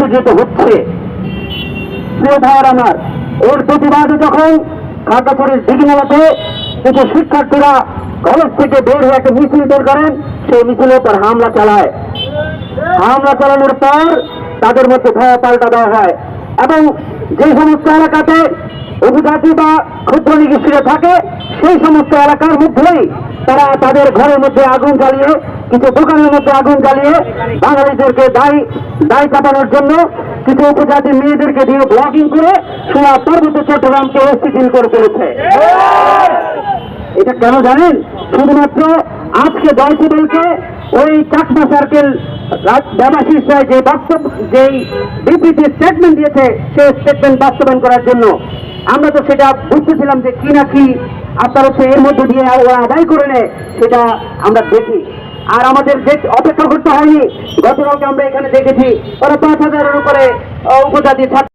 লাঠিজিত হচ্ছে। আমার, এর প্রতিবাদে যখন খাগড়াছড়ির দিঘিনালাতে কিছু শিক্ষার্থীরা কলেজ থেকে বের হয়ে একটা মিছিল বের করেন, সেই মিছিলে তার হামলা চালায়। হামলা চালানোর পর তাদের মধ্যে ভয় পাল্টা দেওয়া হয়। এবং যে সমস্ত এলাকাতে উপজাতি বা ক্ষুদ্র নিগোষ্ঠীরা থাকে, সেই সমস্ত এলাকার মধ্যেই তারা তাদের ঘরের মধ্যে আগুন জ্বালিয়ে, কিছু দোকানের মধ্যে আগুন জ্বালিয়ে বাঙালিদেরকে দায়ী, দায় চাপানোর জন্য কিছু উপজাতি মেয়েদেরকে দিয়ে ব্লগিং করে সোনা পার্বত্য চট্টগ্রামকে অস্থিতিল করে তুলেছে। এটা কেন জানেন? শুধুমাত্র আজকে দলকে বলছে, ওই চাকমা সার্কেল রায় যে বাস্তব যেই বিবৃতি স্টেটমেন্ট দিয়েছে সেই স্টেটমেন্ট বাস্তবায়ন করার জন্য। আমরা তো সেটা বুঝতেছিলাম যে কি না কি আপনার হচ্ছে এর মধ্যে দিয়ে ওরা আদায় করে নেয়, সেটা আমরা দেখি। আর আমাদের দেশ অপেক্ষা করতে হয়নি। গতকালকে আমরা এখানে দেখেছি, ওরা পাঁচ হাজারের উপরে উপজাতি